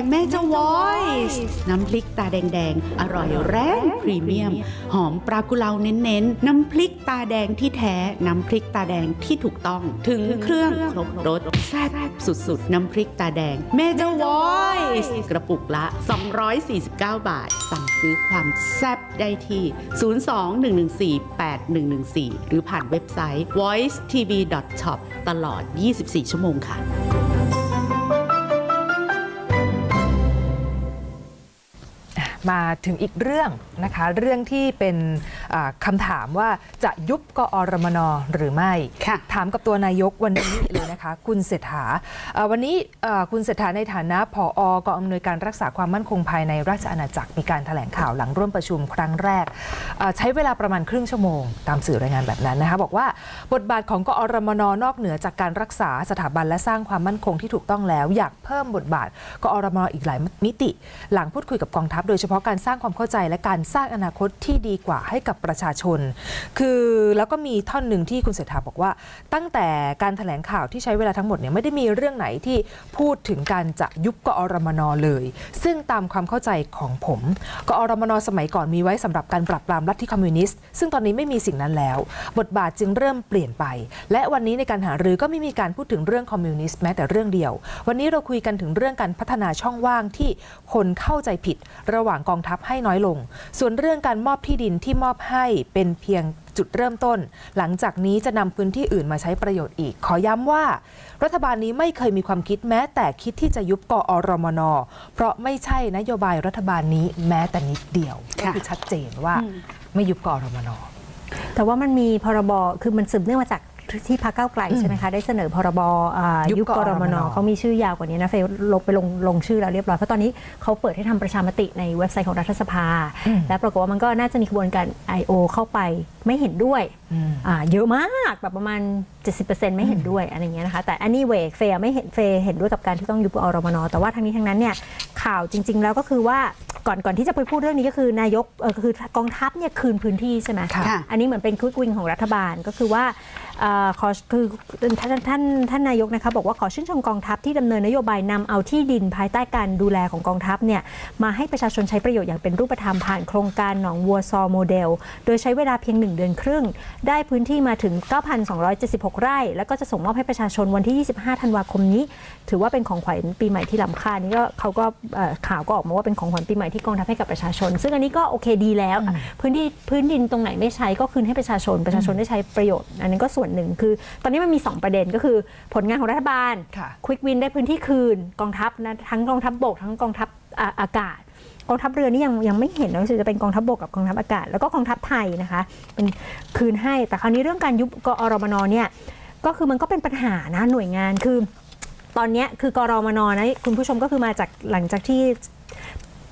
งแม่เจ้าวอยส์น้ำพริกตาแดงๆ อร่อยแรงพรีเมียม หอมปลากุเลาเน้นๆ น้ำพริกตาแดงที่แท้ น้ำพริกตาแดงที่ถูกต้อง ถึงเครื่องครบรสแซ่บสุดๆ น้ำพริกตาแดง แม่เจ้าวอยส์กระปุกละ 249 บาท สั่งซื้อความแซ่บได้ที่ 02-114-8114 หรือผ่านเว็บไซต์ voicetv.shop ตลอด 24 ชั่วโมงค่ะ มาถึงอีกเรื่องนะคะ เรื่องที่เป็น คำถามว่าจะยุบกอรมนหรือไม่ค่ะถามกับตัวนายกวันนี้เลยนะคะ คุณเศรษฐาเอ่อวันนี้เอ่อคุณเศรษฐาในฐานะผออกองอำนวยการรักษาความมั่นคงภายในราชอาณาจักรมีการแถลงข่าวหลังร่วมประชุมครั้งแรกเอ่อใช้เวลาประมาณครึ่งชั่วโมง ตามสื่อรายงานแบบนั้นนะคะบอกว่าบทบาทของกอรมนนอกเหนือจากการรักษาสถาบันและสร้างความมั่นคงที่ถูกต้องแล้ว อยากเพิ่มบทบาทกอรมนอีกหลายมิติ หลังพูดคุยกับกองทัพ โดยเฉพาะการสร้างความเข้าใจและการสร้างอนาคตที่ดีกว่าให้กับประชาชน คือแล้วก็มีท่อนหนึ่งที่คุณเศรษฐาบอกว่า ตั้งแต่การแถลงข่าวที่ใช้เวลาทั้งหมดเนี่ยไม่ได้มีเรื่องไหนที่พูดถึงการจะยุบกอรมนเลย ซึ่งตามความเข้าใจของผม กอรมนสมัยก่อนมีไว้สำหรับการปราบปรามลัทธิคอมมิวนิสต์ซึ่งตอนนี้ไม่มีสิ่งนั้นแล้ว บทบาทจึงเริ่มเปลี่ยนไป และวันนี้ในการหารือก็ไม่มีการพูดถึงเรื่องคอมมิวนิสต์แม้แต่เรื่องเดียว วันนี้เราคุยกันถึงเรื่องการพัฒนาช่องว่างที่คนเข้าใจผิด ระหว่างกองทัพให้น้อยลง ส่วนเรื่องการมอบที่ดินที่มอบให้เป็นเพียงจุดเริ่มต้น หลังจากนี้จะนำพื้นที่อื่นมาใช้ประโยชน์อีก ขอย้ำว่า รัฐบาลนี้ไม่เคยมีความคิดแม้ แต่คิดที่จะยุบกอรมน เพราะไม่ใช่นโยบายรัฐบาลนี้แม้แต่นิดเดียวก็ค่ะคือชัดเจนว่าไม่ยุบกอรมน แต่ว่ามันมีพรบ คือมันสืบเนื่องมาจาก ที่พรรคก้าวไกลใช่ไหมคะ ได้เสนอพรบอ่ายุยุบบกกรรมมนนเขามีชื่อยาวกว่านี้นะเฟยลงไปลงลงชื่อแล้วเรียบร้อย เพราะตอนนี้เขาเปิดให้ทำประชามติในเว็บไซต์ของรัฐสภาอืมและปรากฏว่ามันก็น่าจะมีกระบวนการ I.O. เข้าไป ไม่เห็นด้วยอืมอ่าเยอะมากแบบประมาณ 70%ไม่เห็นด้วยอะไรอย่างเงี้ยนะคะ แต่ anyway เฟยไม่เห็นเฟยเห็นด้วยกับการที่ต้องยุบกอรมนแต่ว่าทั้งนี้ทั้งนั้นเนี่ยข่าวจริง ๆ แล้วก็คือว่าก่อนก่อนที่จะไปพูดเรื่องนี้ก็คือนายกเออคือกองทัพเนี่ยคืนพื้นที่ใช่ไหมค่ะอันนี้เหมือนเป็นควิกวิงของรัฐบาลก็คือว่าเออขอคือท่านท่านท่านนายกนะคะบอกว่าขอชื่นชมกองทัพที่ดำเนินนโยบายนำเอาที่ดินภายใต้การดูแลของกองทัพเนี่ยมาให้ประชาชนใช้ประโยชน์อย่างเป็นรูปธรรมผ่านโครงการหนองวัวซอโมเดล โดยใช้เวลาเพียง1 เดือนครึ่ง ได้พื้นที่มาถึง 9,276 ไร่ แล้วก็จะส่งมอบให้ประชาชนวันที่ 25 ธันวาคมนี้ ถือว่าเป็นของขวัญปีใหม่ที่ล้ำค่านี่ก็เขาก็เอ่อข่าวก็ออกมาว่าเป็นของขวัญปีใหม่ที่กองทัพให้กับประชาชน ซึ่งอันนี้ก็โอเคดีแล้ว พื้นที่พื้นดินตรงไหนไม่ใช้ก็คืนให้ประชาชนประชาชนได้ใช้ประโยชน์ อันนี้ก็ส่วนหนึ่งคือ ตอนนี้มันมี 2 ประเด็นก็คือผลงานของรัฐบาลค่ะควิกวินได้พื้นที่คืนกองทัพนะทั้งกองทัพบกทั้งกองทัพอ่าอากาศ กองทัพเรือนี่ยังยังไม่เห็นนะรู้สึกจะเป็นกองทัพบกกับกองทัพอากาศ แล้วก็กองทัพไทยนะคะ เป็นคืนให้ แต่คราวนี้เรื่องการยุบกอรมนเนี่ยก็คือมันก็เป็นปัญหานะหน่วยงานคือ ตอนเนี้ยคือกรมนนะคุณผู้ชมก็คือมาจากหลังจากที่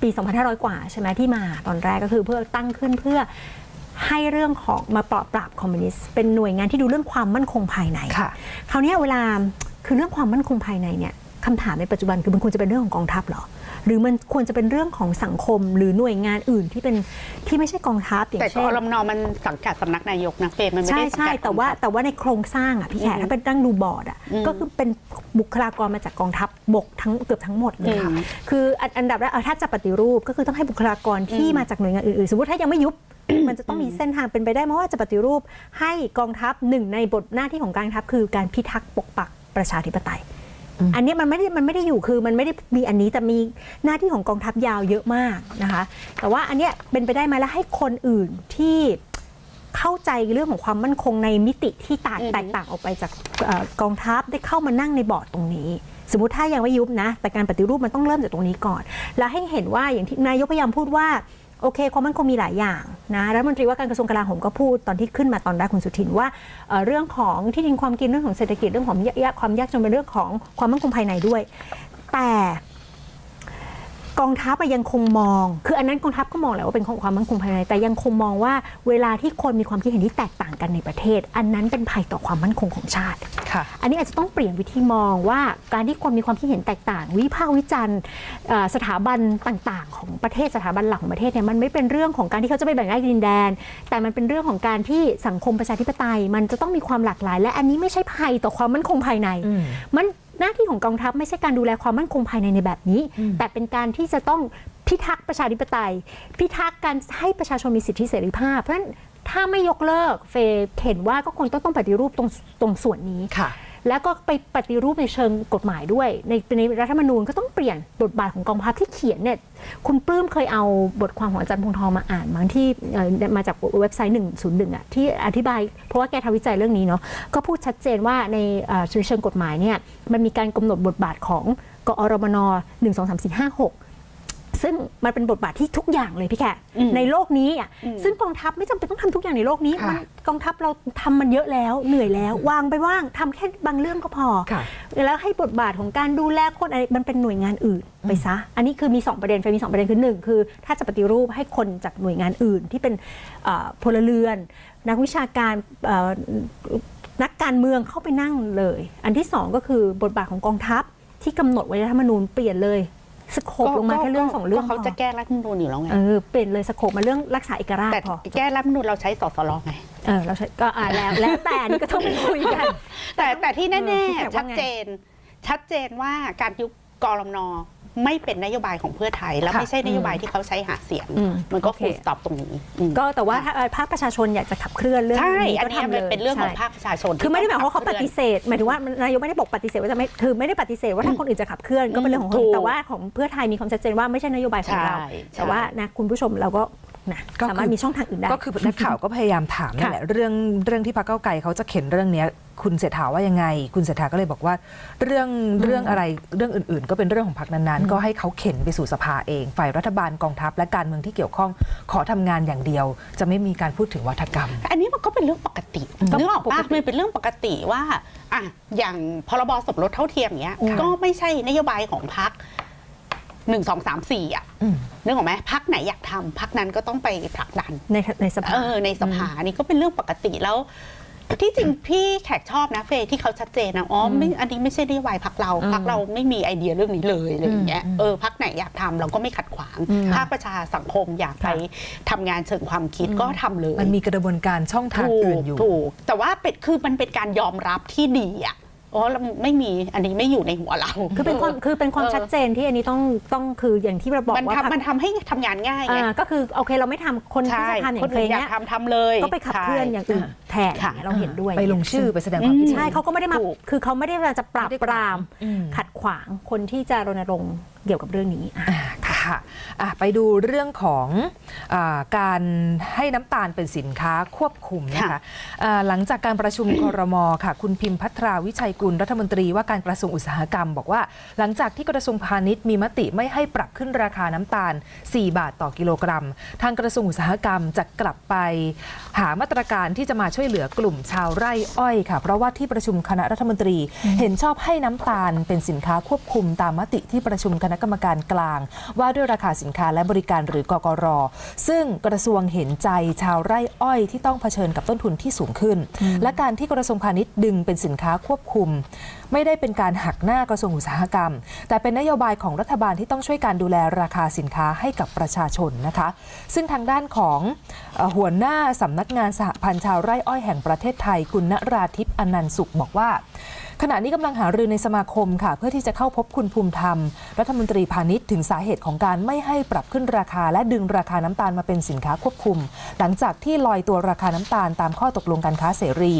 ปี 2500 กว่าใช่ไหมที่มาตอนแรกก็คือเพื่อตั้งขึ้นเพื่อให้เรื่องของมาปราบปราบคอมมิวนิสต์เป็นหน่วยงานที่ดูเรื่องความมั่นคงภายในค่ะคราวเนี้ยเวลาคือเรื่องความมั่นคงภายในเนี่ยคำถามในปัจจุบันคือมันควรจะเป็นเรื่องของกองทัพเหรอ หรือมันควรจะเป็นเรื่องของสังคมหรือหน่วยงานอื่นที่เป็นที่ไม่ใช่กองทัพอย่างแต่กเช่อน รมนมันสังกัดสำนักนายกนะเฟรมมันไม่ใช่ได้สังใช่กัดแต่ว่าของแต่ว่าในโครงสร้างอะพี่แขกอืมถ้าเป็นตั้งดูบอร์ดอะอืมก็คือเป็นบุคลากรมาจากกองทัพบกทั้งเกือบทั้งหมดเลยค่ะอืมคืออันอันดับแรกเออถ้าจะปฏิรูปก็คือต้องให้บุคลากรที่อืมมาจากหน่วยงานอื่นๆสมมติถ้ายังไม่ยุบ มันจะต้องมีเส้นทางเป็นไปได้ไหมว่าจะปฏิรูปให้กองทัพหนึ่งในบทหน้าที่ของการทัพคือการพิทักษ์ปกปักประชาธิปไตย อืมอันเนี้ยมันไม่ได้มันไม่ได้อยู่คือมันไม่ได้มีอันนี้แต่มีหน้าที่ของกองทัพยาวเยอะมากนะคะ แต่ว่าอันเนี้ยเป็นไปได้ไหมแล้วให้คนอื่นที่เข้าใจเรื่องของความมั่นคงในมิติที่ต่างอือฮึแตกต่างออกไปจากเอ่อกองทัพได้เข้ามานั่งในบอร์ดตรงนี้ สมมติถ้ายังไม่ยุบนะ แต่การปฏิรูปมันต้องเริ่มจากตรงนี้ก่อน แล้วให้เห็นว่าอย่างที่นายกพยายามพูดว่า โอเค ความมั่นคงมีหลายอย่างนะรัฐมนตรีว่าการกระทรวงกลาโหมก็พูดตอนที่ขึ้นมาตอนแรกคุณสุทินว่าเเรื่องของที่ดินความกินเรื่องของเศรษฐกิจเรื่องของยากความยากจนเป็นเรื่องของความมั่นคงภายในด้วย แต่กองทัพยังคงมอง คืออันนั้นกองทัพก็มองแหละว่าเป็นของความมั่นคงภายใน แต่ยังคงมองว่าเวลาที่คนมีความคิดเห็นที่แตกต่างกันในประเทศ อันนั้นเป็นภัยต่อความมั่นคงของชาติ อันนี้อาจจะต้องเปลี่ยนวิธีมองว่าการที่คนมีความคิดเห็นแตกต่าง วิพากษ์วิจารณ์เอ่อสถาบันต่างๆ ของประเทศสถาบันหลักของประเทศเนี่ยมันไม่เป็นเรื่องของการที่เขาจะไปแบ่งแยกดินแดน แต่มันเป็นเรื่องของการที่สังคมประชาธิปไตย มันจะต้องมีความหลากหลาย และอันนี้ไม่ใช่ภัยต่อความมั่นคงภายในอืมมันหน้าที่ของกองทัพไม่ใช่การดูแลความมั่นคงภายในในแบบนี้ แต่เป็นการที่จะต้องพิทักษ์ประชาธิปไตย พิทักษ์การให้ประชาชนมีสิทธิเสรีภาพ เพราะฉะนั้น ถ้าไม่ยกเลิกเฟย์เห็นว่าก็คงต้องต้องปฏิรูปตรงตรงส่วนนี้ค่ะ แล้วก็ไปปฏิรูปในเชิงกฎหมายด้วย ในในรัฐธรรมนูญก็ต้องเปลี่ยนบทบาทของกองทัพที่เขียนเนี่ยคุณปลื้มเคยเอาบทความของอาจารย์พงษ์ทองมาอ่านมั้งที่เอ่อมาจากเว็บไซต์ 101อะที่อธิบายเพราะว่าแกทำวิจัยเรื่องนี้เนาะก็พูดชัดเจนว่าในเอ่อเชิงกฎหมายเนี่ยมันมีการกำหนดบทบาทของกอรมน1 2 3 4 5 6 ซึ่งมันเป็นบทบาทที่ทุกอย่างเลยพี่แขกอืมในโลกนี้อะอืมซึ่งกองทัพไม่จำเป็นต้องทำทุกอย่างในโลกนี้ค่ะมันกองทัพเราทำมันเยอะแล้วเหนื่อยแล้ว วางไปว่างทำแค่บางเรื่องก็พอค่ะแล้วให้บทบาทของการดูแลคนอะไรมันเป็นหน่วยงานอื่นไปซะ อันนี้คือมี 2 ประเด็นเฟยมี 2 ประเด็นคือ 1 คือ ถ้าจะปฏิรูปให้คนจากหน่วยงานอื่นที่เป็นเอ่อพลเรือน นักวิชาการเอ่อนักการเมืองเข้าไปนั่งเลย อันที่ 2 ก็คือบทบาทของกองทัพที่กำหนดไว้ในรัฐธรรมนูญเปลี่ยนเลย สโคปลงมาแค่เรื่องสองเรื่องก็เขาพอจะแก้รัฐธรรมนูญอยู่แล้วไงเออเปลี่ยนเลยสโคปมาเรื่องรักษาเอกราชแต่พอแก้รัฐธรรมนูญเราใช้สสรไงเออเราใช้ก็อ่าแล้วแล้วแต่อันนี่ก็ต้องไปคุยกัน แต่แต่ที่เอแน่อพี่แขกๆชัว่าดไงเจน ชัดเจนว่าการยุบกรมน ไม่เป็นนโยบายของเพื่อไทย แล้วค่ะไม่ใช่นโยบายที่เขาใช้หาเสียงอืมมันก็โอเคฟูลสต็อปตรงนี้อืมก็แต่ว่าถ้าเอ่อภาคประชาชนอยากจะขับเคลื่อนเรื่องใช่นี้อันก็นี้ทำมัเลนยเป็นเรื่องของใช่ภาคประชาชน คือไม่ได้หมายความต้ว่าเขาปฏิเสธหมายถึงว่านายกไม่ได้บอกปฏิเสธว่าจะไม่คือไม่ได้ปฏิเสธว่าถ้าคนอื่นจะขับเคลื่อนก็เป็นเรื่องของคถูนกแต่ว่าของเพื่อไทยมีความชัดเจนว่าไม่ใช่นโยบายของเราใช่แต่ว่านะคุณผู้ชมเราก็ นะก็คือ สามารถมีช่องทางอื่นได้ ก็คือนักข่าวก็พยายามถามนั่นแหละเรื่องเรื่องที่พรรคเก้าวไกลเขาจะเข็นเรื่องเนี้ยคุณเศรษฐาว่ายังไง คุณเศรษฐาก็เลยบอกว่า เรื่องเรื่องอะไรเรื่องอื่น ๆ ก็เป็นเรื่องของพรรคนั้นๆ ก็ให้เขาเข็นไปสู่สภาเอง ฝ่ายรัฐบาลกองทัพและการเมืองที่เกี่ยวข้องขอทำงานอย่างเดียว จะไม่มีการพูดถึงวัฒกรรม อันนี้มันก็เป็นเรื่องปกติก็นึกออกปกปะติมันเป็นเรื่องปกติว่าอะอย่างพรบสมรสเท่าเทียมอย่างเงี้ย ค่ะ ก็ไม่ใช่นโยบายของพรรค หนึ่งสองสามสี่อะอืมนึกออกไหมพรรคไหนอยากทำพรรคนั้นก็ต้องไปผลักดันในในสภาเออในสภานี่ก็เป็นเรื่องปกติแล้ว ที่จริงพี่แขกชอบนะเฟย์ที่เขาชัดเจนนะอ๋อไม่อันนี้ไม่ใช่นโยบายพักเราอืมพักเราไม่มีไอเดียเรื่องนี้เลยอะไรอย่างเงี้ยอืมเออพักไหนอยากทำเราก็ไม่ขัดขวางอืมภาคประชาสังคมอยากไปค่ะทำงานเชิงความคิดก็ทำเลย มันมีกระบวนการช่องทางถูอื่นกอยู่ถูกแต่ว่าเป็นคือมันเป็นการยอมรับที่ดีอะ อ๋อเราไม่มีอันนี้ไม่อยู่ในหัวเราคือเป็นความคือเป็นความเออชัดเจนที่อันนี้ต้องต้องคืออย่างที่เราบอกมันว่าทำมันทำให้ทำงานง่ายไงอ่าก็คือโอเคเราไม่ทำคนที่ใช่จะทำอย่าคนงเคอื่ยนอยาเนี้กยทำทำเลยก็ไปขับเคลื่อนอย่างอื่นอ่าแทนค่ะเราเห็นด้วยไปลงชื่อไปแสดงความคิดเห็นใช่เขาก็ไม่ได้มาถูกคือเขาไม่ได้มาจะปราบปรามอืมขัดขวางคนที่จะรณรงค์เกี่ยวกับเรื่องนี้อะอ่า ค่ะอะไปดูเรื่องของอาการให้น้ำตาลเป็นสินค้าควบคุมนะคะค่ะอ่าหลังจากการประชุมครมค่ะ คุณพิมพัทราวิชัยกุลรัฐมนตรีว่าการกระทรวงอุตสาหกรรม บอกว่า หลังจากที่กระทรวงพาณิชย์มีมติไม่ให้ปรับขึ้นราคาน้ำตาล 4 บาทต่อกิโลกรัม ทางกระทรวงอุตสาหกรรมจะกลับไป หามาตรการที่จะมาช่วยเหลือกลุ่มชาวไร่อ้อยค่ะ เพราะว่าที่ประชุมคณะรัฐมนตรีเห็นชอบให้น้ำตาลเป็นสินค้าควบคุมตามมติที่ประชุมคณะกรรมการกลางว่าด้วยราคาสินค้าและบริการหรือกกร ซึ่งกระทรวงเห็นใจชาวไร่อ้อยที่ต้องเผชิญกับต้นทุนที่สูงขึ้น และการที่กระทรวงพาณิชย์ดึงเป็นสินค้าควบคุม ไม่ได้เป็นการหักหน้ากระทรวงอุตสาหกรรม แต่เป็นนโยบายของรัฐบาลที่ต้องช่วยการดูแลราคาสินค้าให้กับประชาชนนะคะ ซึ่งทางด้านของเอ่อหัวหน้าสำนักงานสหพันธ์ชาวไร่อ้อยแห่งประเทศไทยคุณณราทิพย์อนันต์สุขบอกว่า ขณะนี้กำลังหารือในสมาคมค่ะ เพื่อที่จะเข้าพบคุณภูมิธรรม รัฐมนตรีพาณิชย์ถึงสาเหตุของการไม่ให้ปรับขึ้นราคา และดึงราคาน้ำตาลมาเป็นสินค้าควบคุม หลังจากที่ลอยตัวราคาน้ำตาลตามข้อตกลงการค้าเสรี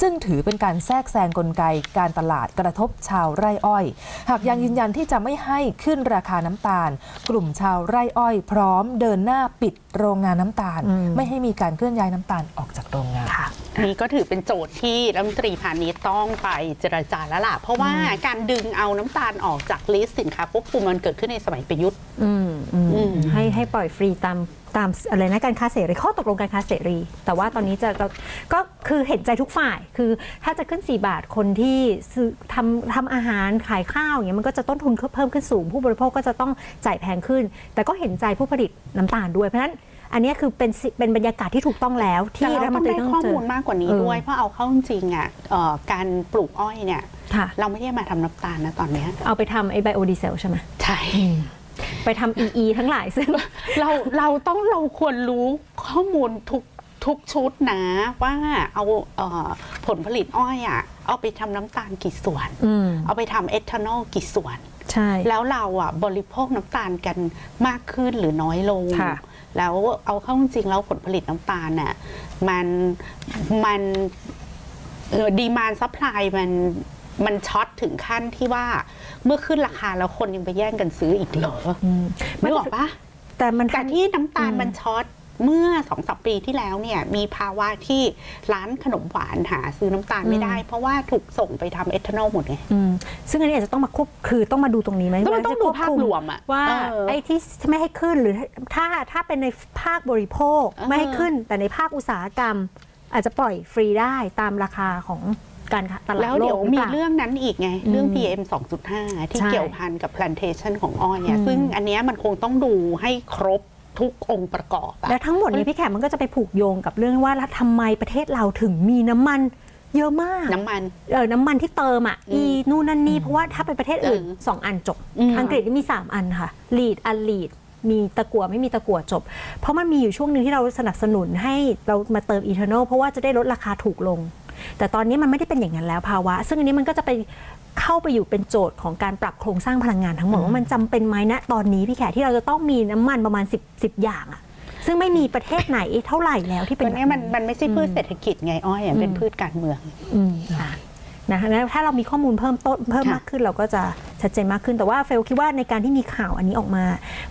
ซึ่งถือเป็นการแทรกแซงกลไกการตลาดกระทบชาวไร่อ้อย หากยังยืนยันที่จะไม่ให้ขึ้นราคาน้ำตาล กลุ่มชาวไร่อ้อย พร้อมเดินหน้าปิดโรงงานน้ำตาลอืมไม่ให้มีการเคลื่อนย้ายน้ำตาลออกจากโรงงานอันนี้ก็ถือเป็นโจทย์ที่รัฐมนตรีพาณิชย์ต้องไปเจรจาแล้วล่ะ เพราะว่าการดึงเอาน้ำตาลออกจากลิสต์สินค้าควบคุมมันเกิดขึ้นในสมัยประยุทธ์อืมอืมอืมให้ให้ปล่อยฟรีตามตามอะไรนะการค้าเสรีข้อตกลงการค้าเสรี แต่ว่าตอนนี้จะก็ก็คือเห็นใจทุกฝ่าย คือถ้าจะขึ้น 4 บาทคนที่ซื้อทำทำอาหารขายข้าวอย่างเงี้ยมันก็จะต้นทุนเพิ่มขึ้นสูง ผู้บริโภคก็จะต้องจ่ายแพงขึ้น แต่ก็เห็นใจผู้ผลิตน้ำตาลด้วยเพราะฉะนั้น อันเนี้ยคือเป็นสิเป็นบรรยากาศที่ถูกต้องแล้วแต่ที่เรารัฐมต้อนงตรีได้ต้องข้อเจอมูลมากกว่านี้เออด้วยเพราะเอาเข้าจริงๆอะเอ่อการปลูกอ้อยเนี่ยค่ะเราไม่ได้มาทำน้ำตาลนะตอนเนี้ยเอาไปทำไอ้ไบโอดีเซลใช่ไหมใช่ไปทำ EE ทั้งหลายซึ่งเราเราต้องเราควรรู้ข้อมูลทุกทุกชุดนะว่าเอาเอ่อผผลผลิตอ้อยอะเอาไปทำน้ำตาลกี่ส่วนอืมเอาไปทำเอทานอลกี่ส่วน ใช่ แล้วเราอะบริโภคน้ำตาลกันมากขึ้นหรือน้อยลง ค่ะ แล้วเอาเข้าจริงๆแล้วผลผลิตน้ำตาลน่ะมันมันดีมานซัพพลายมันมันช็อตถึงขั้นที่ว่าเมื่อขึ้นราคาแล้วคนยังไปแย่งกันซื้ออีกเหรออืมไม่บอกปะแต่มัน แต่ที่น้ำตาลอืมมันช็อต เมื่อสองสามปีที่แล้วเนี่ยมีภาวะที่ร้านขนมหวานหาซื้อน้ำตาลไม่ได้ เพราะว่าถูกส่งไปทำเอทานอลหมดไงอืมซึ่งอันนี้อาจจะต้องมาควบคือต้องมาดูตรงนี้ไหมต้องว่าต้องจะดูควบภาพคุมรวมอะว่าเออไอ้ที่ไม่ให้ขึ้นหรือถ้าถ้าเป็นในภาคบริโภคเออไม่ให้ขึ้น แต่ในภาคอุตสาหกรรม อาจจะปล่อยฟรีได้ตามราคาของการค้าตลาดแล้วโลเดี๋ยกวหรือมีเปล่าเรื่องนั้นอีกไง เรื่องอืม PM 2.5 ที่ใช่เกี่ยวพันกับ plantation ของอ้อยเนี่ยอืมซึ่งอันเนี้ยมันคงต้องดูให้ครบ ทุกองค์ประกอบอะแล้วทั้งหมดนี้พี่แขกมันก็จะไปผูกโยงกับเรื่องว่าแล้วทำไมประเทศเราถึงมีน้ำมันเยอะมาก น้ำมัน เออ น้ำมันที่เติมอะอืมอีนู่นนั่นนี่ เพราะว่าถ้าเป็นประเทศอื่นเออสองอันจบอืมอังกฤษนี่มี 3 อันค่ะ ลีด อันลีด มีตะกั่วไม่มีตะกั่วจบ เพราะมันมีอยู่ช่วงหนึ่งที่เราสนับสนุนให้เรามาเติมอีเทอร์นเพราะว่าจะได้ลดราคาถูกลง แต่ตอนนี้มันไม่ได้เป็นอย่างนั้นแล้วภาวะ ซึ่งอันนี้มันก็จะไป เข้าไปอยู่เป็นโจทย์ของการปรับโครงสร้างพลังงานทั้งหมดว่ามันจำเป็นไหมณตอนนี้พี่แขกที่เราจะต้องมีน้ำมันประมาณ 10 10อย่างอะซึ่งไม่มีประเทศไหนเท่าไหร่แล้วที่เป็นตัวแบบเนี้ยมันมันไม่ใช่พืชเศรษฐกิจไงอ้อยอะเป็นพืชการเมืองอืมอะนะคะแล้วถ้าเรามีข้อมูลเพิ่มต้นเพิ่มค่ะมากขึ้นเราก็จะชัดเจนมากขึ้น แต่ว่าเฟลคิดว่าในการที่มีข่าวอันนี้ออกมา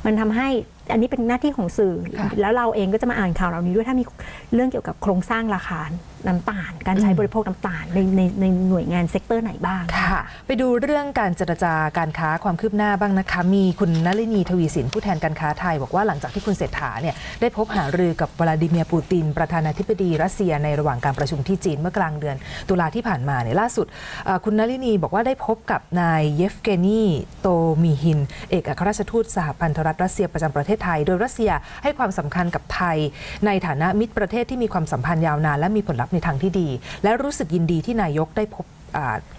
มันทำให้อันนี้เป็นหน้าที่ของสื่อค่ะแล้วเราเองก็จะมาอ่านข่าวเหล่านี้ด้วยถ้ามีเรื่องเกี่ยวกับโครงสร้างราคาน้ำตาล การใช้บริโภคน้ำตาลในในในหน่วยงานเซกเตอร์ไหนบ้าง ค่ะ ไปดูเรื่องการเจรจาการค้าความคืบหน้าบ้างนะคะ มีคุณนลินีทวีสินผู้แทนการค้าไทย บอกว่าหลังจากที่คุณเศรษฐาเนี่ยได้พบหารือกับวลาดิเมียร์ปูติน ประธานาธิบดีรัสเซียในระหว่างการประชุมที่จีนเมื่อกลางเดือน ตุลาที่ผ่านมาเนี่ยล่าสุด คุณนลินีบอกว่าได้พบกับนายเยฟเกนีโตมีฮิน เอกอัครราชทูตสหพันธรัฐรัสเซียประจำประเทศไทย โดยรัสเซียให้ความสำคัญกับไทย ในฐานะมิตรประเทศที่มีความสัมพันธ์ยาวนานและมีผลลัพธ์ในทางที่ดี และรู้สึกยินดีที่นายกได้พบ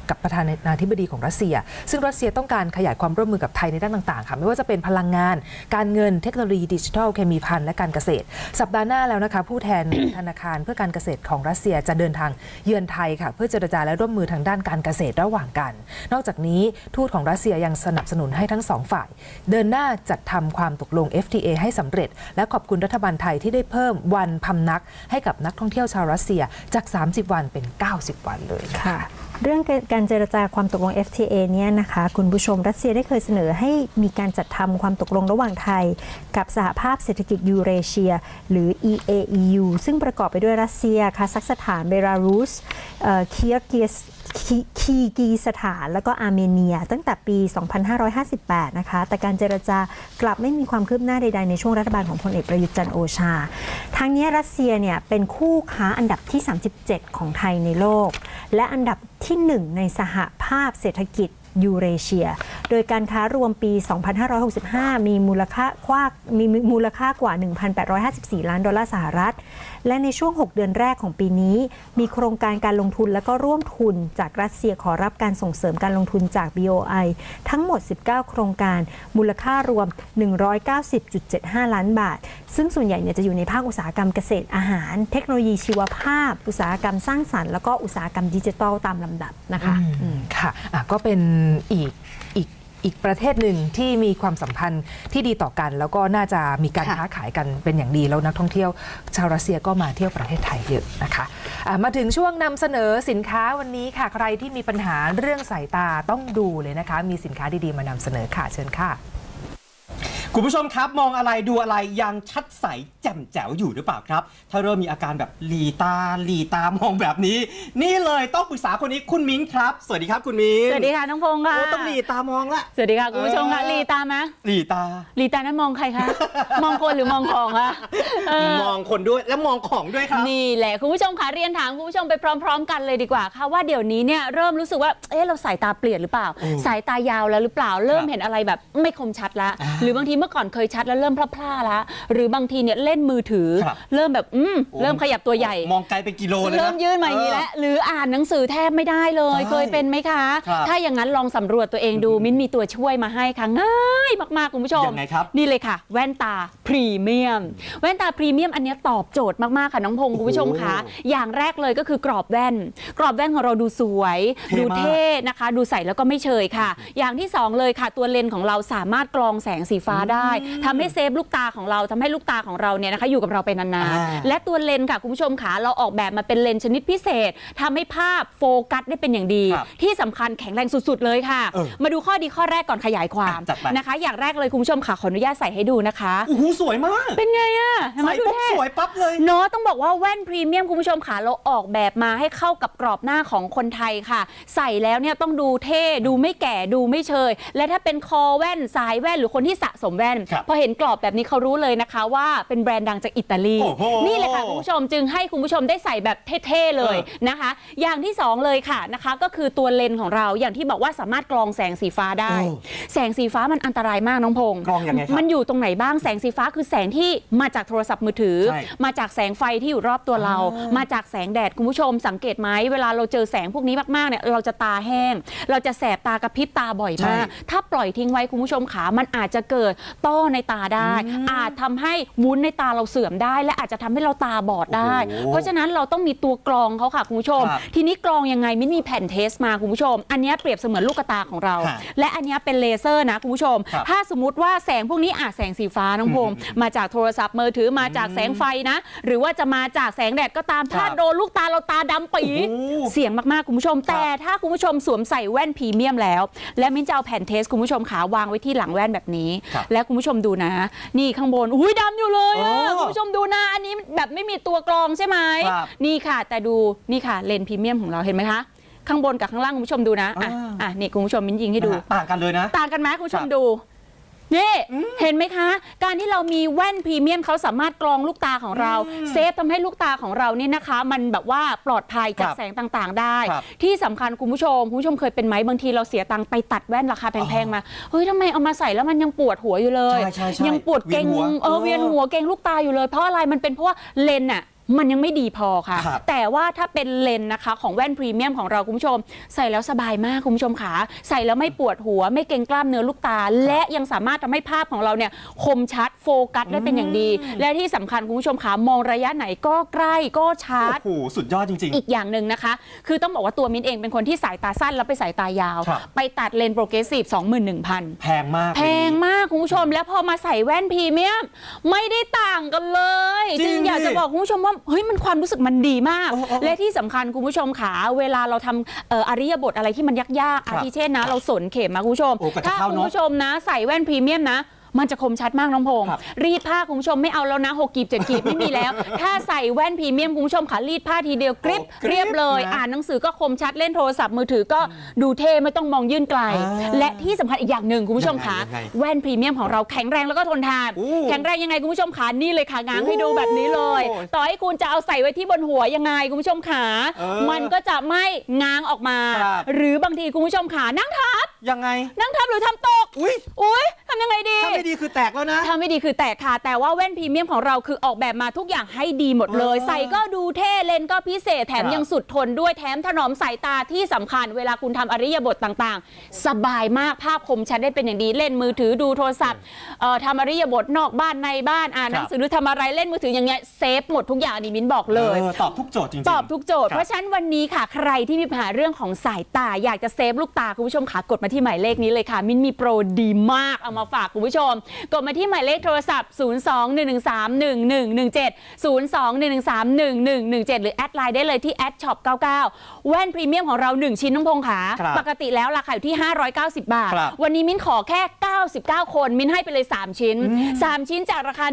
กับประธานาธิบดีของรัสเซีย ซึ่งรัสเซียต้องการขยายความร่วมมือกับไทยในด้านต่างๆค่ะไม่ว่าจะเป็นพลังงาน การเงินเทคโนโลยีดิจิทัลเคมีพันธ์และการเกษตร สัปดาห์หน้าแล้วนะคะ ผู้แทนธนาคารเพื่อการเกษตรของรัสเซียจะเดินทางเยือนไทยค่ะ เพื่อเจรจาและร่วมมือทางด้านการเกษตรระหว่างกัน นอกจากนี้ทูตของรัสเซียยังสนับสนุนให้ทั้งสองฝ่าย เดินหน้าจัดทำความตกลง FTA ให้สำเร็จ และขอบคุณรัฐบาลไทยที่ได้เพิ่มวันพำนัก ให้กับนักท่องเที่ยวชาวรัสเซียจาก 30 วันเป็น 90 วันเลยค่ะ เรื่องการเจรจาความตกลง FTA เนี่ยนะคะคุณผู้ชมรัสเซียได้เคยเสนอให้มีการจัดทำความตกลงระหว่างไทย กับสหภาพเศรษฐกิจยูเรเชีย หรือ EAEU ซึ่งประกอบไปด้วยรัสเซียคาซัคสถานเบลารุสเคียร์กิส คีกีสถานแล้วก็อาร์เมเนีย ตั้งแต่ปี 2558 นะคะ แต่การเจรจากลับไม่มีความคืบหน้าใดๆในช่วงรัฐบาลของพลเอกประยุทธ์จันโอชาทางนี้รัสเซียเนี่ยเป็นคู่ค้าอันดับที่ 37 ของไทยในโลก และอันดับที่ 1 ในสหภาพเศรษฐกิจยูเรเชีย โดยการค้ารวมปี 2565 มีมูลค่ากว่ามีมูลค่ากว่า 1,854 ล้านดอลลาร์สหรัฐ และในช่วง 6 เดือนแรกของปีนี้ มีโครงการการลงทุนและก็ร่วมทุนจากรัสเซียขอรับการส่งเสริมการลงทุนจาก BOI ทั้งหมด 19 โครงการมูลค่ารวม 190.75 ล้านบาท ซึ่งส่วนใหญ่เนี่ยจะอยู่ในภาคอุตสาหกรรมเกษตรอาหาร เทคโนโลยีชีวภาพ อุตสาหกรรมสร้างสรรค์แล้วก็อุตสาหกรรมดิจิทัลตามลำดับนะคะค่ะอะก็เป็นอีก อีกประเทศหนึ่งที่มีความสัมพันธ์ที่ดีต่อกัน แล้วก็น่าจะมีการค้าขายกันเป็นอย่างดีแล้วนักท่องเที่ยว ชาวรัสเซียก็มาเที่ยวประเทศไทยเยอะนะคะะมาถึงช่วงนำเสนอสินค้าวันนี้ค่ะใครที่มีปัญหาเรื่องสายตาต้องดูเลยนะคะ มีสินค้าดีๆมานำเสนอค่ะเชิญค่ะ คุณผู้ชมครับมองอะไรดูอะไรยังชัดใสแจ่มแจ๋วอยู่หรือเปล่าครับ ถ้าเริ่มมีอาการแบบหลีตาหลีตามองแบบนี้ นี่เลยต้องปรึกษาคนนี้คุณมิ้งครับ สวัสดีครับคุณมิ้งสวัสดีค่ะน้องพงษ์ค่ะโอ้ต้องหลีตามองละ สวัสดีค่ะคุณผู้ชมค่ะเออลีตามไหมหลีตาลีตานั้นมองใครคะ มองคนหรือมองของอะเออมองคนด้วยและมองของด้วยครับ นี่แหละคุณผู้ชมค่ะเรียนถามคุณผู้ชมไปพร้อม ๆ กันเลยดีกว่าค่ะว่าเดี๋ยวนี้เนี่ยเริ่มรู้สึกว่าเอ๊ะเราสายตาเปลี่ยนหรือเปล่า อืมสายตายาวแล้วหรือเปล่าเริ่มครับเห็นอะไรแบบไม่คมชัดละอ่า หรือบางทีเมื่อมื่อก่อนเคยชัดแล้วเริ่มพล่าๆแล้วหรือบางทีเนี่ยเล่นมือถือ ครับ เริ่มแบบอืมโอ้เริ่มขยับตัวใหญ่ มองไกลเป็นกิโลเลยนะเริ่มยื่นมาอย่างนี้แล้วหรืออ่านหนังสือแทบไม่ได้เลย ใช่เคยเป็นไหมคะ ครับถ้าอย่างนั้นลองสำรวจตัวเองดูมิ้นมีตัวช่วยมาให้ค่ะง่ายมากๆคุณผู้ชมยังไงครับนี่เลยค่ะ แว่นตาพรีเมียมแว่นตาพรีเมียมอันเนี้ยตอบโจทย์มากๆค่ะน้องพงศ์คุณผู้ชมคะอย่างแรกเลยก็คือกรอบแว่น กรอบแว่นของเราดูสวย เท่มากดูเท่นะคะ ดูใส่แล้วก็ไม่เชยค่ะ อย่างที่สองเลยค่ะ ตัวเลนส์ของเราสามารถกรองแสงสีฟ้าได้ทำให้เซฟลูกตาของเราทำให้ลูกตาของเราเนี่ยนะคะอยู่กับเราไปนานอ่าๆและตัวเลนส์ค่ะคุณผู้ชมขาเราออกแบบมาเป็นเลนส์ชนิดพิเศษทำให้ภาพโฟกัสได้เป็นอย่างดีครับที่สำคัญแข็งแรงสุด ๆ เลยค่ะเออมาดูข้อดีข้อแรกก่อนขยายความอะจัดไปนะคะ อย่างแรกเลยคุณผู้ชมค่ะขออนุญาตใส่ให้ดูนะคะโอ้โหสวยมาก เป็นไงอะเห็นไหมใส่ดูปุ๊บเท่สวยปั๊บเลยเนาะต้องบอกว่าแว่นพรีเมียมคุณผู้ชมค่ะเราออกแบบมาให้เข้ากับกรอบหน้าของคนไทยค่ะ ใส่แล้วเนี่ยต้องดูเท่ดูไม่แก่ดูไม่เชย และถ้าเป็นคอแว่นสายแว่นหรือคนที่สะสมแว่น ครับพอเห็นกรอบแบบนี้เขารู้เลยนะคะ ว่าเป็นแบรนด์ดังจากอิตาลี โอ้โหนี่แหละค่ะคุณผู้ชมจึงให้คุณผู้ชมได้ใส่แบบเท่ๆเลยเออนะคะ อย่างที่สองเลยค่ะนะคะ ก็คือตัวเลนส์ของเราอย่างที่บอกว่าสามารถกรองแสงสีฟ้าได้ โอ้แสงสีฟ้ามันอันตรายมากน้องพงษ์กรองยังไงครับมันอยู่ตรงไหนบ้างแสงสีฟ้าคือแสงที่มาจากโทรศัพท์มือถือ ใช่ มาจากแสงไฟที่อยู่รอบตัวเรา มาจากแสงแดดคุณผู้ชมสังเกตไหมเวลาเราเจอแสงพวกนี้มากๆเนี่ยเราจะตาแห้ง เราจะแสบตากระพริบตาบ่อยมาก ใช่ถ้าปล่อยทิ้งไว้คุณผู้ชมขามันอาจจะเกิดต้อในตาได้ อาจทำให้วุ้นในตาเราเสื่อมได้ และอาจจะทำให้เราตาบอดได้โอ้โหเพราะฉะนั้นเราต้องมีตัวกรองเขาค่ะคุณผู้ชมครับทีนี้กรองยังไงมินมีแผ่นเทสมาคุณผู้ชม อันเนี้ยเปรียบเสมือนลูกตาของเราฮะและอันเนี้ยเป็นเลเซอร์นะคุณผู้ชมครับถ้าสมมติว่าแสงพวกนี้อาจแสงสีฟ้าน้องพงษ์มาจากโทรศัพท์มือถือมาจากแสงไฟนะ หรือว่าจะมาจากแสงแดดก็ตามถ้าครับโดนลูกตาเราตาดำปีโอ้โหเสี่ยงมากๆคุณผู้ชม แต่ถ้าคุณผู้ชมสวมใส่แว่นพรีเมียมแล้ว และมิ้นจะเอาแผ่นเทสคุณผู้ชมขาวางไว้ที่หลังแว่นแบบนี้ครับและคุณผู้ชมดูนะ นี่ข้างบนอุ้ยดำอยู่เลยอะโอ้คุณผู้ชมดูนะอันนี้แบบไม่มีตัวกรองใช่ไหมครับนี่ค่ะ แต่ดูนี่ค่ะเลนส์พรีเมียมของเราเห็นไหมคะ ข้างบนกับข้างล่างคุณผู้ชมดูนะอะอ่า อะนี่คุณผู้ชมมิ้นยิงให้ดู นะฮะต่างกันเลยนะ ต่างกันไหมคุณผู้ชมครับดู นี่เห็นไหมคะ การที่เรามีแว่นพรีเมียมเขาสามารถกรองลูกตาของเรา เซฟทำให้ลูกตาของเรานี่นะคะ มันแบบว่าปลอดภัยจากครับแสงต่างๆ ได้ครับที่สำคัญคุณผู้ชม คุณผู้ชมเคยเป็นไหมบางทีเราเสียตังค์ไปตัดแว่นราคาแพงๆมาเฮ้ยทำไมเอามาใส่แล้วมันยังปวดหัวอยู่เลยใช่ใช่ใช่ยังปวดเกร็งเวียนหัวเออเออเวียนหัวเกร็งลูกตาอยู่เลยเพราะอะไรมันเป็นเพราะว่าเลนส์น่ะ มันยังไม่ดีพอค่ะ ครับ แต่ว่าถ้าเป็นเลนส์นะคะ ของแว่นพรีเมียมของเราคุณผู้ชม ใส่แล้วสบายมากคุณผู้ชมขาใส่แล้วไม่ปวดหัว ไม่เกร็งกล้ามเนื้อลูกตา และยังสามารถทำให้ภาพของเราเนี่ยคมชัดโฟกัสได้เป็นอย่างดี และที่สำคัญคุณผู้ชมขามองระยะไหนก็ใกล้ก็ชัด โอ้โหสุดยอดจริง อีกอย่างหนึ่งนะคะ คือต้องบอกว่าตัวมิ้นเองเป็นคนที่สายตาสั้นแล้วไปสายตายาว ครับ ไปตัดเลนส์โปรเกรสซีฟ21,000ๆแพงมากแพงมากคุณผู้ชม แล้วพอมาใส่แว่นพรีเมียม ไม่ได้ต่างกันเลย จริงจึงอยากจะดิบอกคุณผู้ชมว่าเฮ้ยมันความรู้สึกมันดีมากเออเออและที่สำคัญคุณผู้ชมขาเวลาเราทำเอ่ออริยบทอะไรที่มันยากๆครัอาบทิเช่นนะ เราสนเข็มมาคุณผู้ชมโอ้ก็จะถ้าเข้าคุณเนอะผู้ชมนะ ใส่แว่นพรีเมียมนะ มันจะคมชัดมากน้องพงษ์ครับ รีดผ้าคุณผู้ชมไม่เอาแล้วนะหกกีบเจ็ดกีบไม่มีแล้ว ถ้าใส่แว่นพรีเมียมคุณผู้ชมขารีดผ้าทีเดียวกริบโอ้กริบเรียบเลย นะอ่านหนังสือก็คมชัดเล่นโทรศัพท์มือถือก็ดูเท่ไม่ต้องมองยื่นไกล อ่าและที่สำคัญอีกอย่างหนึ่งคุณผู้ชมคะยังไงยังไงแว่นพรีเมียมของเราแข็งแรงแล้วก็ทนทานโอ้แข็งแรงยังไงคุณผู้ชมขานี่เลยค่ะง้างให้ดูแบบนี้เลย โอ้ต่อให้คุณจะเอาใส่ไว้ที่บนหัวยังไงคุณผู้ชมขาเออมันก็จะไม่ง้างออกมา ครับ หรือบางทีคุณผู้ชมขานั่งทับยังไง นั่งทับหรือทำตก อุ้ยอุ้ยทำยังไงดีถ้าไม่ดีคือแตกแล้วนะ ถ้าไม่ดีคือแตกค่ะ แต่ว่าแว่นพรีเมียมของเราคือออกแบบมาทุกอย่างให้ดีหมดเลยอ๋อใส่ก็ดูเท่เลนส์ก็พิเศษแถมครับยังสุดทนด้วยแถมถนอมสายตาที่สำคัญ เวลาคุณทำอริยบทต่างๆ สบายมากภาพคมชัดได้เป็นอย่างดีเล่นมือถือดูโทรศัพท์เอ่อทำอริยบทนอกบ้านในบ้านอ่านหนังสือหรือทำอะไรเล่นมือถืออย่างเงี้ยเซฟหมดทุกอย่างอันนี่มิ้นบอกเลยออตอบทุกโจทย์จริงๆตอบทุกโจทย์ครับเพราะฉะนั้นวันนี้ค่ะ ใครที่มีปัญหาเรื่องของสายตาอยากจะเซฟลูกตาคุณผู้ชมค่ะกดมาที่หมายเลขนี้เลยค่ะ มินมีโปรดีมากเอามาฝากคุณผู้ชมกดมาที่หมายเลขโทรศัพท์ 0 2 1 1 3 1 1 1 7 0 2 1 1 3 1 1 1 7 หรือแอดไลน์ได้เลยที่แอดช็อป99 แว่นพรีเมียมของเรา 1 ชิ้นน้องพงขาครับปกติแล้วราคาอยู่ที่ 590 บาทครับวันนี้มิ้นขอแค่ 99 คน มิ้นให้ไปเลย 3 ชิ้น 3 ชิ้นจากราคา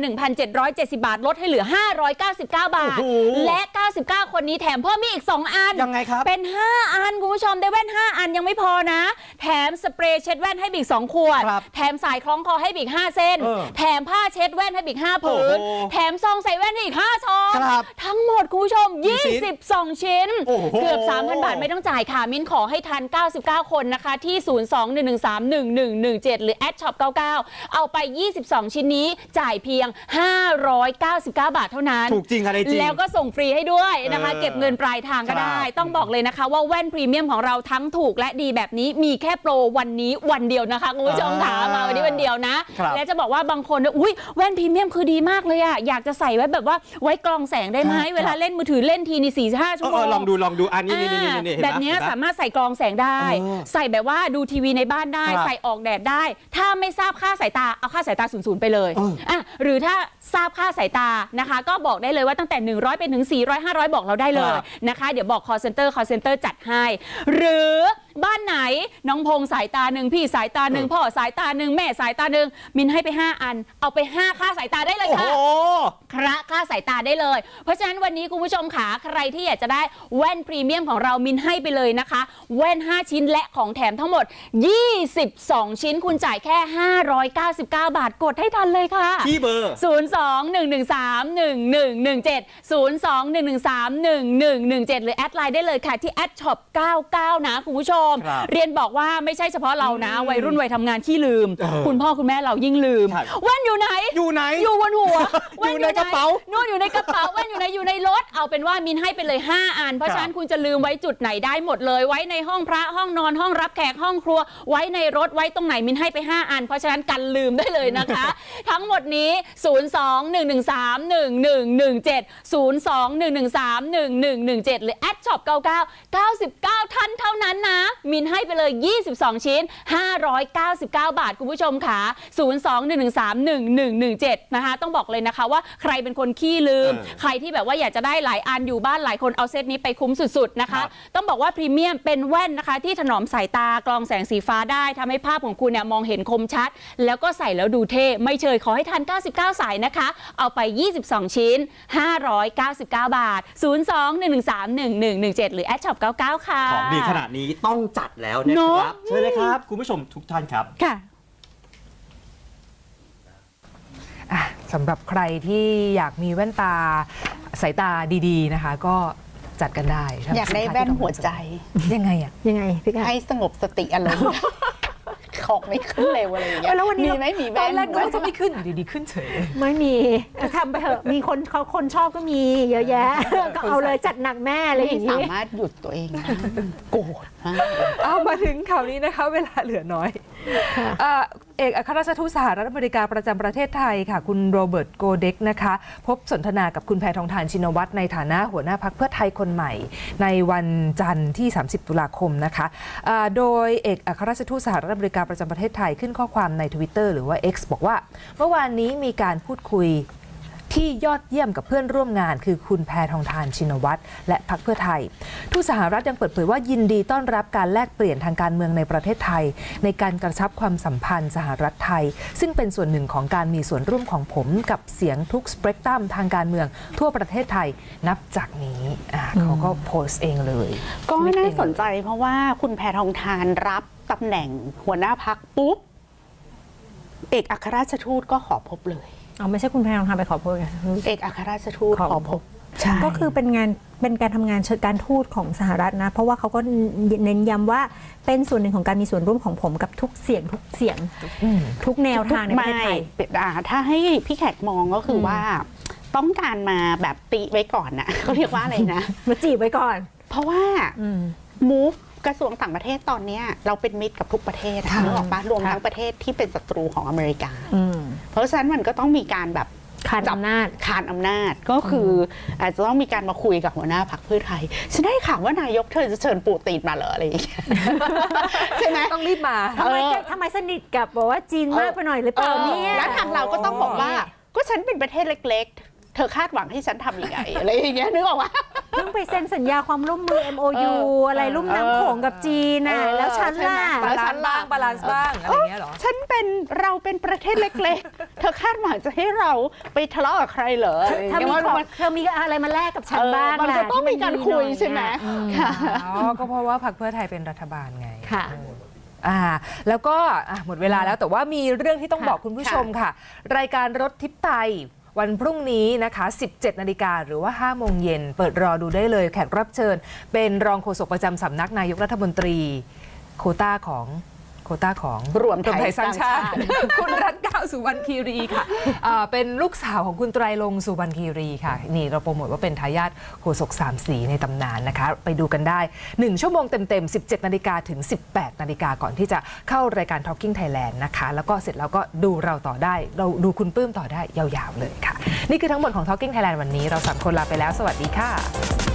1,770 บาท ลดให้เหลือ 599 บาทโอ้โหและ 99 คนนี้แถมเพิ่มมีอีก 2 อันยังไงครับเป็น 5 อันคุณผู้ชมได้แว่น 5 อันยังไม่พอนะ แถมสเปรย์เช็ดแว่นให้อีก 2 ขวดครับแถมสายายคล้องคอให้อีก5 เส้น เออแถมผ้าเช็ดแว่นให้อีก5ผืน โอ้โหแถมซองใส่แว่นให้อีก5ซอง ครับทั้งหมดคุณผู้ชม กี่ชิ้น22 ชิ้น โอ้โห เกือบ 3,000 บาทไม่ต้องจ่ายค่ะ มิ้นขอให้ทัน 99 คนนะคะ ที่ 02-113-1117 หรือ at shop 99 เอาไป 22 ชิ้นนี้จ่ายเพียง 599 บาทเท่านั้น ถูกจริงอะไรจริง แล้วก็ส่งฟรีให้ด้วยนะคะ เออเก็บเงินปลายทางก็ได้ ครับต้องบอกเลยนะคะ ว่าแว่นพรีเมียมของเราทั้งถูกและดีแบบนี้มีแค่โปรวันนี้วันเดียวนะคะคุณผู้ชมค่ะอ่ามมาวันนี้วันเดียวนะครับและจะบอกว่าบางคนเนี่ยอุ้ยแว่นพรีเมียมคือดีมากเลยอะอยากจะใส่ไว้แบบว่าไว้กรองแสงได้ไหมครับ เวลาเล่นมือถือเล่นทีนี่สี่ห้าชั่วโมเออง ลองดูลองดูอันนี้นี่นี่อ่านี่เห็นไหม แบบเนี้ยเห็นไหมสามารถใส่กรองแสงได้ เออใส่แบบว่าดูทีวีในบ้านได้ ครับใส่ออกแดดได้ ถ้าไม่ทราบค่าสายตาเอาค่าสายตาศูนย์ๆไปเลยเอออะหรือถ้าทราบค่าสายตานะคะ ก็บอกได้เลยว่าตั้งแต่ 100ไปถึง 400 500 บอกเราได้เลยครับนะคะ เดี๋ยวบอก call center call center จัดให้ หรือ บ้านไหนน้องพงสายตาหนึ่งพี่สายตาหนึ่งพ่อสายตาหนึ่งแม่สายตาหนึ่งมินให้ไป 5 อัน เอาไป 5 ค่าสายตาได้เลยโอ้โหค่ะคระค่าสายตาได้เลย เพราะฉะนั้นวันนี้คุณผู้ชมขาใครที่อยากจะได้แว่นพรีเมียมของเรามินให้ไปเลยนะคะ แว่น 5 ชิ้นและของแถมทั้งหมด 22 ชิ้นคุณจ่ายแค่ 599 บาทกดให้ทันเลยค่ะ ที่เบอร์ 02-113-1117 02-113-1117 หรือแอดไลน์ได้เลยค่ะที่แอดช็อป99 นะคุณผู้ชมครับเรียนบอกว่าไม่ใช่เฉพาะเรานะ วัยรุ่นวัยทำงานขี้ลืมเออคุณพ่อคุณแม่เรายิ่งลืมใช่แว่นอยู่ไหน อยู่ไหน อยู่บนหัวอยู่ในกระเป๋านู่นอยู่ในกระเป๋าแว่นอยู่ในอยู่ในรถ เอาเป็นว่ามินให้ไปเลย 5อันเพราะฉะนั้นคุณจะลืมไว้จุดไหนได้หมดเลย ไว้ในห้องพระห้องนอนห้องรับแขกห้องครัว ไว้ในรถไว้ตรงไหนมินให้ไป 5 อัน เพราะฉะนั้นกันลืมได้เลยนะคะ ทั้งหมดนี้ 02-113-1117 02-113-1117 หรือ at shop 99 99 ท่านเท่านั้นนะมินให้ไปเลย 22 ชิ้น 599 บาท คุณผู้ชมค่ะ 02-113-1117 นะคะ ต้องบอกเลยนะคะว่าใครเป็นคนขี้ลืมเออใครที่แบบว่าอยากจะได้หลายอันอยู่บ้านหลายคนเอาเซตนี้ไปคุ้มสุด ๆ นะคะครับต้องบอกว่าพรีเมียมเป็นแว่นนะคะที่ถนอมสายตากรองแสงสีฟ้าได้ทำให้ภาพของคุณเนี่ยมองเห็นคมชัด แล้วก็ใส่แล้วดูเท่ ไม่เชยขอให้ทัน 99 สายนะคะ เอาไป 22 ชิ้น 599 บาท 02-113-1117 หรือแอดช็อป99 ค่ะ ของดีขนาดนี้ต้องจัดแล้วนะเนคอะ รับเชิญเลยครับ คุณผู้ชมทุกท่านครับ ค่ะ อะสำหรับใครที่อยากมีแว่นตาสายตาดีๆนะคะ ก็จัดกันได้อยากได้แว่นหัวใจ ยังไงอะยังไงพี่กาให้สงบสติอารมณ์ ของไม่ขึ้นเร็วอะไรอย่างเงี้ยแล้ววันนี้มีไหมมีตแว่อนนแรกนึกว่าจะไม่ขึ้นอยู่ดีๆขึ้นเฉยเลย ไม่มีทำไปเถอะมีคนเขาคนชอบก็มีเยอะแยะ ก็เอาเลยจัดหนักแม่อะไรอไม่ย่างสานี้ มารถหยุดตัวเองได้โกรธมาก เอามาถึงข่าวนี้นะคะ เวลาเหลือน้อยเอ่อ เอกอัครราชทูตสหรัฐอเมริกาประจำประเทศไทยค่ะ คุณโรเบิร์ตโกเด็กนะคะ พบสนทนากับคุณแพทองทานชินวัตรในฐานะหัวหน้าพักเพื่อไทยคนใหม่ ในวันจันทร์ที่ 30 ตุลาคมนะคะะโดยเอกอัครราชทูตสหรัฐอเมริกาประจำประเทศไทยขึ้นข้อความในทวิตเตอร์หรือว่า X บอกว่า เมื่อวานนี้มีการพูดคุย ที่ยอดเยี่ยมกับเพื่อนร่วมงาน คือคุณแพทองทานชินวัตรและพรรคเพื่อไทยทูตสหรัฐยังเปิดเผยว่ายินดีต้อนรับการแลกเปลี่ยนทางการเมืองในประเทศไทย ในการกระชับความสัมพันธ์สหรัฐไทย ซึ่งเป็นส่วนหนึ่งของการมีส่วนร่วมของผมกับเสียงทุกสเปกตรัมทางการเมืองทั่วประเทศไทยนับจากนี้เขาก็โพสต์เองเลย ก็น่าสนใจเพราะว่าคุณแพทองทานรับตำแหน่งหัวหน้าพักปุ๊บ เอกอัครราชทูตก็ขอพบเลย เอาไม่ใช่คุณแพรทองทานไปขอพบกันเอกอัครราชทูตขอขอพบใช่ก็คือเป็นงานเป็นการทำงานเชิงการทูตของสหรัฐนะ เพราะว่าเขาก็เน้นย้ำว่าเป็นส่วนหนึ่งของการมีส่วนร่วมของผมกับทุกเสียงทุกเสียงอืมทุกแนวทางในประเทศไทยไม่อ่าถ้าให้พี่แขกมองก็คืออมว่าต้องการมาแบบติไว้ก่อนนะเขาเรียกว่าอะไรนะ มาจีบไว้ก่อน เพราะว่าอืม move กระทรวงต่างประเทศตอนเนี้ยเราเป็นมิตรกับทุกประเทศค่ะนึกออกปะรวมค่ะทั้งประเทศที่เป็นศัตรูของอเมริกาอืมเพราะฉะนั้นมันก็ต้องมีการแบบขาดอำนาจขานอำนาจก็คือออาจจะต้องมีการมาคุยกับหัวหน้าพรรคเพื่อไทยฉันได้ข่าวว่านายกเธอจะเชิญปูตินมาเหรออะไรอย่างเงี้ยใช่ไหมต้องรีบมาทำไมเออแกทำไมสนิทกับบอกว่าจีนมากไปหน่อยหรือเปล่าเนี่ยแล้วทางเราก็ต้องบอกว่า ก็ฉันเป็นประเทศเล็ก ๆ เธอคาดหวังให้ฉันทำยังไงอะไรอย่างเงี้ยนึกออกว่า เพิ่งไปเซ็นสัญญาความร่วมมือ MOU อะไรลุ่มน้ำโขงกับจีนน่ะเออแล้วฉันล่ะ ใช่ไหม บาลานซ์บ้างบาลานซ์บ้างอะไรอย่างเงี้ยเหรอ ฉันเป็นเราเป็นประเทศเล็กๆ เธอคาดหวังจะให้เราไปทะเลาะกับใครเหรออะไรอย่างเธอเงี้ยมีว่าของมันเธอมีอะไรมาแลกกับฉันเออบ้างมันล่ะก็ต้องมีการคุยที่นใช่ไหมดีน่อยค่ะ อ๋อ ก็เพราะว่าพรรคเพื่อไทยเป็นรัฐบาลไงค่ะเอออ่า แล้วก็อะหมดเวลาแล้วแต่ว่ามีเรื่องที่ต้องค่ะบอกคุณผู้ชมค่ะ รายการรถทิพย์ไต วันพรุ่งนี้นะคะ 17 นาฬิกาหรือว่า 5 โมงเย็น เปิดรอดูได้เลยแขกรับเชิญ เป็นรองโฆษกประจำสำนักนายกรัฐมนตรี โคต้าของ โควต้าของรวมไทยสร้างชาติสร้างชาติคุณรัตเก้าวสุวรรณคีรีค่ะอ่าเป็นลูกสาวของคุณไตรลงค์สุวรรณคีรีค่ะ นี่เราโปรโมทว่าเป็นทายาทโฆษกสามสีในตำนานนะคะ ไปดูกันได้ 1 ชั่วโมงเต็มๆ 17 นาฬิกาถึง 18 นาฬิกาก่อนที่จะเข้ารายการ Talking Thailand นะคะ แล้วก็เสร็จแล้วก็ดูเราต่อได้ เราดูคุณปื้มต่อได้ยาวๆเลยค่ะ นี่คือทั้งหมดของ Talking Thailand วันนี้เราสามคนลาไปแล้ว สวัสดีค่ะ